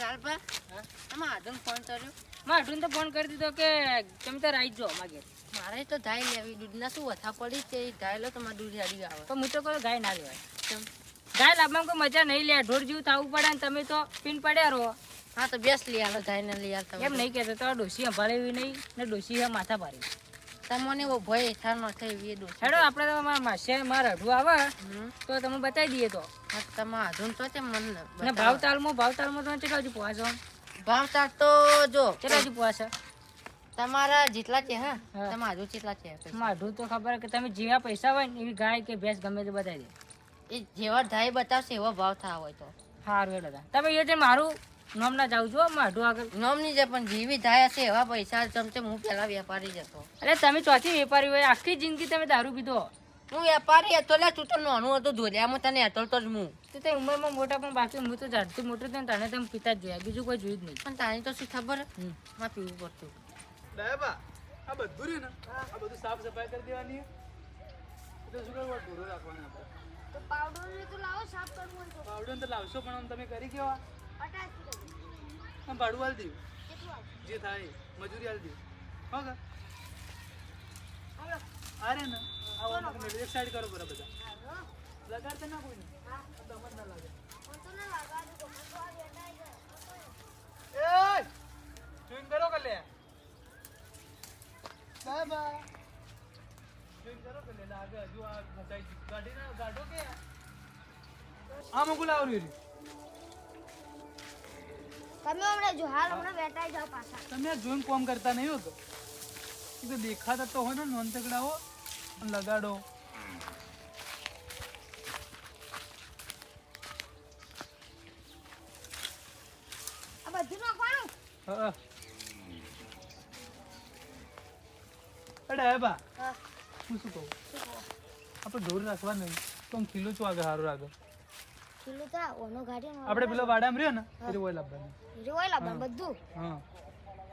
લાલભા તમે આધુન ફોન કર્યો. માં અઢુન તો ફોન કરી દીધો કે તમે તાર આવી જ માગે મારે તો ગાય લેવી. દૂધના શું વથા પડી છે એ લો તમારે દૂધ હારી આવે. તો હું તો કહું ગાય ના લેવાય. ગાય લાવવામાં કોઈ મજા નહીં લે. ઢોર જેવું થવું પડે ને તમે તો પીન પડ્યા રહો. હા તો બેસ લઈ આલો ધાય ને લઈ આવતા એમ નહીં કહેતો તો ડોસી સંભાળેવી નહીં ને ડોસી હે માથા ભારી. તમને એવો ભય થાનો થઈ વેડો હેડો આપણે તો મારા માસે મારા અઢું આવે. તો તમે બતાવી દઈએ તો. તમે આધુન તો છે મને ને ભાવ તાલમાં ભાવ તાલમાં તમે કેટલા હજુ પોવા છો? ભાવ તાર તો જો કેટલા હજુ છે? તમારા જેટલા છે હા. હા. તમે આધુ જેટલા છે. મારા અઢું તો ખબર કે તમે જેવા પૈસા હોય ને એવી ગાય કે ભેંસ ગમે તે બતાવી દે. એ જેવા ધાય બતાવશે એવો ભાવ થા હોય તો. સારું એ તાર. તમે એ છે મારું નામ ના જાઉં છું માઢું આગળ. નોમની જે પણ જીવી થાય હશે એવા પૈસા ચમચે હું પેલા વેપારી જતો. એટલે તમે ચોથી વેપારી હોય આખી જિંદગી તમે દારૂ પીધો. હું વેપારી હતો લે તું તો નાનું હતું હું તને હતો તો જ હું. તું તે ઉંમરમાં મોટા પણ બાકી હું તો ઝાડથી મોટું થયો ને તને તમે પિતા જ જોયા બીજું કોઈ જોયું જ નહીં. પણ તારી તો શું ખબર? હા માં પીવું પડતું. ડાયાબા આ બધું રહ્યું ને? આ બધું સાફ સફાઈ કરી દેવાની. એટલે શું કરવું ઢોરો રાખવાના આપણે? તો પાવડર તો લાવો સાફ કરવું પાવડર તો લાવશો પણ આમ તમે કરી કેવા? આમ ભાડું હાલ દઉં જે થાય મજૂરી હાલ દઉં હો કા અરે ના આવો આમ એક સાઈડ કરો બરાબર બધા. લગાડતા ના કોઈને હા. ના લાગે. એ જોઈન કરો કે લે કરો કે લે લાગે હજુ આ ગયું. ગાડી ના ગાડો કે આ મુકુલ આવરી તમે હમણાં જો હાલ હમણાં બેઠા જાઓ પાછા. તમે આ જોઈને કોમ કરતા નહીં હોતો એ તો દેખાતા તો હોય ને નોન તકડાવો લગાડો. આ બધું નાખવાનું? હા અડે બા. હું. શું કહું? આપણે ઢોર રાખવા નહીં. તો હું ખીલું છું આગળ સારું આગળ તા ઓનો ગાડીનો આપણે પેલો વાડામાં રહ્યો ને એ હોય લાવવાનું હીરો હોય લાવવાનું બધું? હા.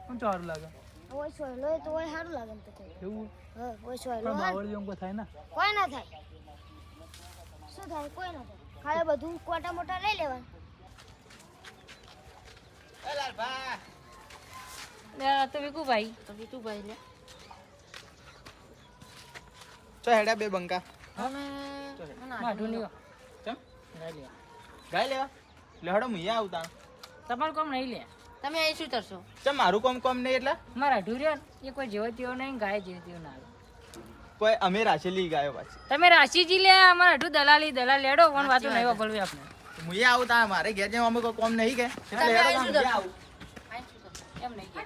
કોણ સારું લાગે? ઓય સોયલો તો ઓય સારું લાગે ને તો એવું? હા ઓય સોયલો પણ બાવળ જેવું કોઈ થાય ના? કોઈ ના થાય. શું થાય? કોઈ ના થાય. ખાલી બધું કોટા મોટા લઈ લેવાનું. લે, આ તો વિકુ ભાઈ તો વિકુભાઈ ભાઈ લે ચો હેડા બે બંકા. અમે માઢું નહીં ચમ? ગાય લેવા ગાય લેવા? લેહડો મુયા આવતા. તમારું કોમ નહીં લે. તમે અહીં શું કરશો? ચમ મારું કોમ કોમ નહીં એટલે? મારા અઢું રહ્યો એ કોઈ જેવો તેવો નહીં ગાય જેવો તેવો ના આવે કોઈ અમે રાશેલી ગાયો પાછી. તમે રાશીજી લે અમારા ઢુ દલાલી દલાલ લેડો પણ વાતો નહીં વાપરવી આપણે. મુયા આવતા મારે ઘેર જેમ અમે કોઈ કોમ નહીં કે. તમે અહીં શું કરશો? એમ નહીં કે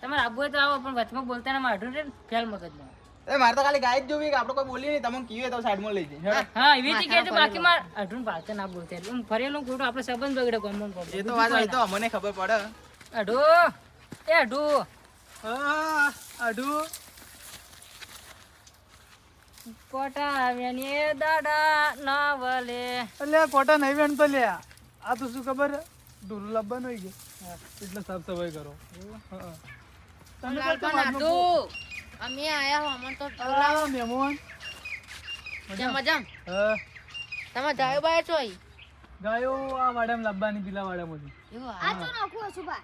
તમારે આબુ તો આવો પણ વચમાં બોલતા ના મારા ને ફેલ મગજમાં. એ મારે તો ખાલી ગાય જ જોવી કે આપણે કોઈ બોલીએ નહીં. તમે કીએ તો સાઈડમાં લઈ જઈએ. હા એવી રીતે કહેજો. બાકી માર અઢું પાલતા ના બોલતે. એટલે હું ફરેલું ખોટું આપણે સંબંધ બગડે કોમન એ તો વાત હોય તો અમને ખબર પડે. અઢો એ અઢું. હા આઢું કોટા આવ્યા ને દાડા ના વલે એટલે કોટા નહીં વેણ તો લે આ તો શું ખબર? ઢોર લાવવાનું હોય કે? એટલે સાફ સફાઈ કરો. હા. તમે અમે આયા હો અમને તો આ મહેમાન. જમ જમ. હા. તમે ધાયો બાય છો અહીં? ગાયો આ વાડામાં લાવવાની પેલા વાડામાંથી. એવું આ તો નાખું છું બા?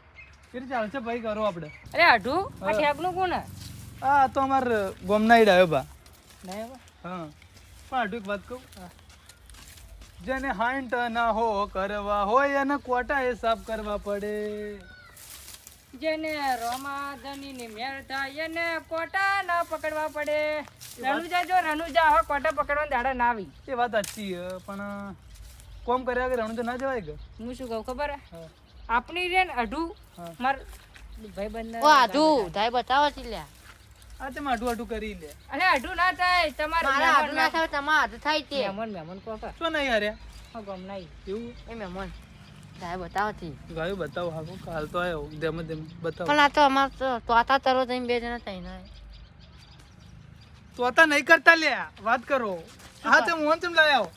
એટલે ચાલશે ભાઈ કરો આપણે. અરે આઢુ આ ઠેકનું કોણ આ તો અમાર ગોમનાઈ ડાયો બા. ડાયો હા. પણ આઢુ એક વાત કહું? જેને હાંટ ના હો કરવા હોય એને કોટા એ સાફ કરવા પડે? જેને રોમાધની ની મેળ થાય એને કોટા ના પકડવા પડે. રણુજા જો રણુજા હો કોટા પકડવા દાડા ના આવી. એ વાત સાચી પણ કોમ કર્યા કે રણુજા ના જવાય કે? હું શું કહું ખબર. આપણી રે ને અઢું. માર ભાઈ બંધ ઓ આધુ ધાય બતાવો છે લ્યા. આ તમે માટું અઢુ કરી લે. અને અઢું ના થાય તમારે મારા હાડું ના થાય તમારે હાથ થાય તે. મહેમાન મહેમાન કોકા શું નહીં અરે હા ગમ નહીં એવું? એ મહેમાન. ધાય બતાવો થી ગાયું બતાવો હાકો કાલ તો આવ્યો જેમ તેમ બતાવો. પણ આ તો અમાર તો તોતા તરો થઈને બે જણા થઈને તો હતા નહીં કરતા લે વાત કરો. હા તે મોહન તેમ લાયો આવો.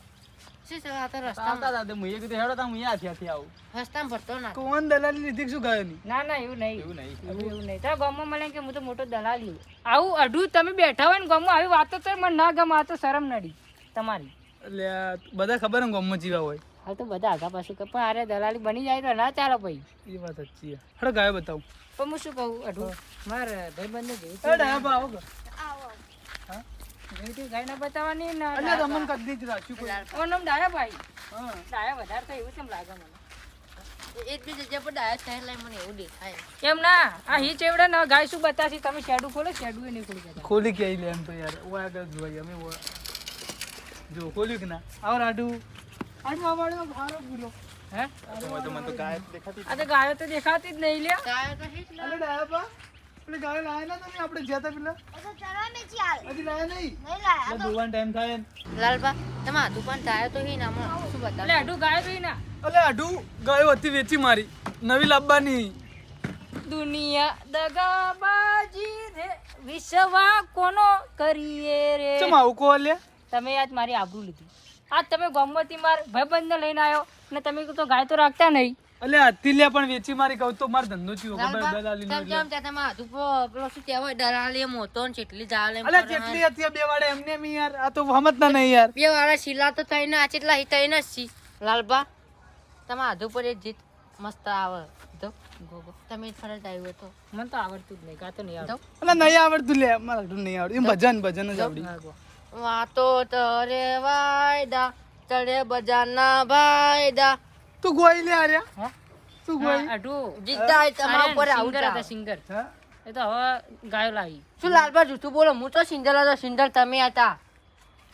શું છે આ તો રસ્તા હતા તે મુઈએ કીધું હેડો તા મુયા આથી આવું. રસ્તામાં ભરતો ના. કોણ દલાલી લીધી શું શું ગાયોની? ના ના એવું નહીં. એવું નહીં. એવું એવું નહીં. તારા ગામમાં મળે કે હું તો મોટો દલાલ આવું અઢું તમે બેઠા હોય ને ગામમાં આવી વાતો તો મને ના ગમે આ તો શરમ નડી તમારી. એટલે બધા ખબર ને ગામમાં જીવા હોય. હાલ તો બધા આગા પાછું કે પણ અરે દલાલી બની જાય તો ના ચાલે ભાઈ. એ વાત સાચી છે. હડો ગાયો બતાવું. પણ હું શું કહું અઢું? મારે ભાઈબંધને જેવું એ ડાયાબા આવો કે. આવો. જેવું ગાય ના બતાવવાની ના અલ્યા તમને કદી જ રાખ્યું કોઈ. ઓનું નામ ડાયા ભાઈ. હા. ડાયા વધારે થાય એવું કેમ લાગે મને? એક બી જગ્યા પર ડાયા થાય એટલે મને એવું દેખાય. કેમ ના? આ હી ચેવડા ના ગાય શું બતાવશે? તમે શેડું ખોલો શેડું એ નહીં ખોલી જતા ખોલી કે લે એમ તો યાર. ઓ આગળ જોઈ અમે જો ખોલ્યું કે ના? આવ રાડુ આડુ આવાડો ભારો પૂરો હે? તો મને તો ગાય દેખાતી આ ગાયો તો દેખાતી જ નહીં લ્યા. ગાય અલે લાયા ના તમે આપણે જતા પેલા? હજી લાયા નહીં? નહીં લાયા એટલે જોવાનો ટાઈમ થાય લાલબા તમા આધુ થાય તો હિટ આમાં શું બતાવે? અઢું ગાયો તો હી ના. અલે આડુ ગાયો હતી વેચી મારી. નવી લાવવાની દુનિયા દગાબાજી રે વિશ્વા કોનો કરીએ રે? ચમ આવું કો લે તમે આજ મારી આબરૂ લીધી. આજ તમે ગોમતી માર ભાઈબંધને લઈને આવ્યો ને તમે તો ગાય તો રાખતા નહીં. એટલે આતી લે પણ વેચી મારી કહું તો માર ધંધો થયો ખબર દલાલી નો તેમ કેમ ત્યાં તમે પર પેલો શું કહેવાય દલાલી મોટો ને ચેટલી જાલે એટલે કેટલી હતી બે વાડે એમને એમ યાર આ તો સમજતા નહીં યાર. બે વાળા શીલા તો થઈને આ ચેટલા હી થઈને જ છી લાલબા તમે આધુ પર જીત મસ્ત આવે. તો ગોગો તમે જ ફરજ આવ્યો તો. મને તો આવડતું જ નહીં કાં તો નહીં આવડતું. એટલે નહીં આવડતું લે મારે નહીં આવડતું. એમ ભજન ભજન જ. આવડી. હા, ગો. વાતો તરે વાયદા તળે બજારના ભાયદા. તું ગોઈ લે આર્યા હા? તું ગોઈ. હા, જીતા તમારા ઉપર આવતા. સિંગર. એ તો હવે ગાયો લાવી શું લાલબા જૂઠું બોલો હું તો સિંગર હતો સિંગર તમે હતા.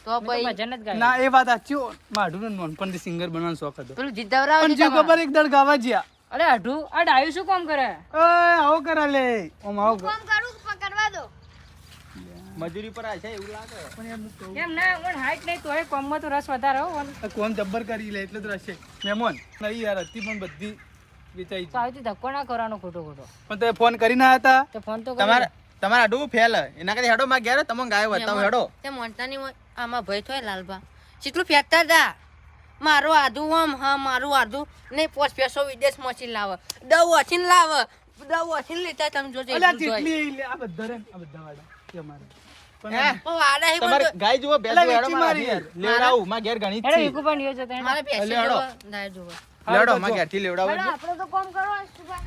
તો ભાઈ ભજન જ ગાયું. ના એ વાત સાચી હો. મારું સિંગર બનવાનો શોખ હતો. પેલું જીતવરાવ પણ જે ખબર એક દળ ગાવા જ્યા. અરે અઢું આ ડાયું શું કામ કરે? ઓય આવો કરા લે. ઓમ આવો. કોમ મજૂરી પર આ છે એવું લાગે. પણ એમ કહું એમ ના ઓન હાઈટ નહીં તોય કોમમાં તો રસ વધારે હો. કોમ જબ્બર કરી લે એટલે તો છે. મહેમાન નહીં યાર હતી પણ બધી વેચાઈ તો આવી ધક્કો ના કરવાનો ખોટો ખોટો. પણ તે ફોન કરી ના હતા? તો ફોન તો તમારે તમારે આડું ફેલ. એના કરતા હેડો માં ગયા તમે ગાયો બતાવો હેડો. તે મોય- આમાં ભય થોય લાલભા. જેટલું ફેંકતા હતા મારું આધું આમ હા મારું આધું નહીં પોસ પેસો વિદેશમાંથી લાવે. દવ અછીન લાવે. દવ અછીન લેતા તમે જોજો આ બધા રે આ બધા વાળા કે હી તમારે ગાય જુઓ ભેંસ જુઓ, હેડો મારા. લેવડાવું માં ઘેર ઘણી છે. પણ મારે ભેંસી હેડો. લેવડો માં ઘેરથી લેવડાવો આપણે તો કોમ ભાઈ